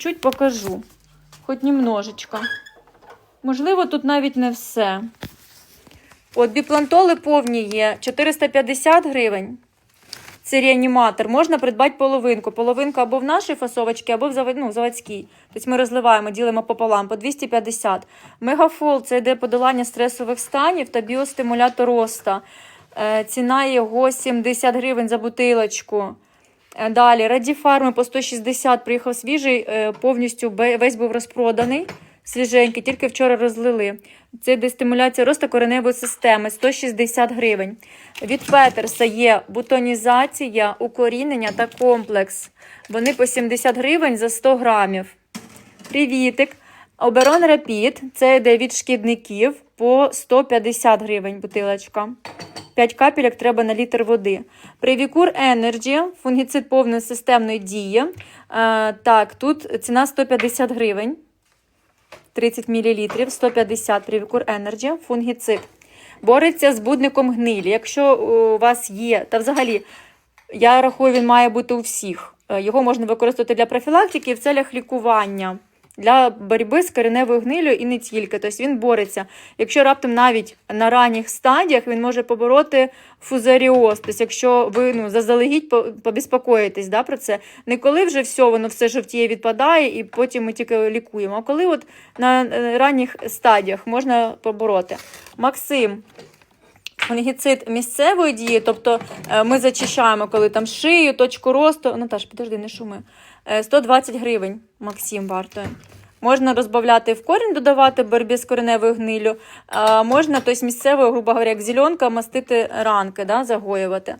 Чуть покажу, хоч немножечко. Можливо, тут навіть не все. От біплантоли повні є 450 гривень. Це реаніматор. Можна придбати половинку. Половинка або в нашій фасовочці, або в завод, ну, заводській. Тобто ми розливаємо, ділимо пополам по 250. Мегафол це йде подолання стресових станів та біостимулятор роста. Е, ціна його 70 гривень за бутилочку. Е, Далі Радіфарми по 160 приїхав свіжий, е, повністю весь був розпроданий, свіженький, тільки вчора розлили. Це де стимуляція росту кореневої системи 160 гривень. Від Петерса є бутонізація, укорінення та комплекс. Вони по 70 гривень за 100 грамів. Привітик. Оберон Рапід це йде від шкідників по 150 гривень бутилочка. 5 капелек треба на літр води. Привікур Energy, фунгіцид повної системної дії. Е, так, тут ціна 150 гривень. 30 мл, 150 Привікур Energy, фунгіцид. Бореться з будником гнилі. Якщо у вас є, та взагалі, я рахую, він має бути у всіх. Е, Його можна використовувати для профілактики і в целях лікування, для боротьби з кореневою гнилю і не тільки. Тобто він бореться. Якщо раптом навіть на ранніх стадіях він може побороти фузаріоз. Тобто, якщо ви ну, заздалегідь по- побіспокоїтесь да, про це, не коли вже все, воно все жовтіє відпадає, і потім ми тільки лікуємо, а коли от на е, ранніх стадіях можна побороти. Максим. Фунгіцид місцевої дії, тобто е, ми зачищаємо, коли там шию, точку росту. Наташ, подожди, не шуми. Е, 120 гривень Максим вартує. Можна розбавляти в корінь, додавати в боротьбі з кореневою гнилю. А можна тобто, місцевою, грубо говоря, як зеленка, мастити ранки, да, загоювати.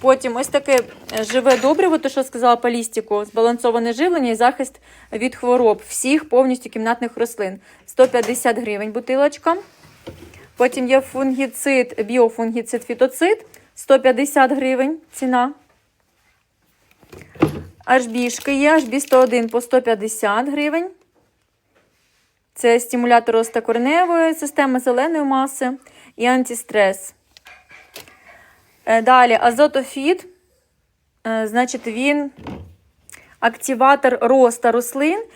Потім ось таке е, живе добриво, то що сказала по лістику, збалансоване живлення і захист від хвороб всіх повністю кімнатних рослин. 150 гривень бутилочка. Потім є фунгіцид, біофунгіцид, фітоцид 150 гривень ціна. HB-шки є, HB 101 по 150 гривень. Це стимулятор росту кореневої системи зеленої маси і антистрес. Е, Далі азотофіт. Е, Значить, він активатор росту рослин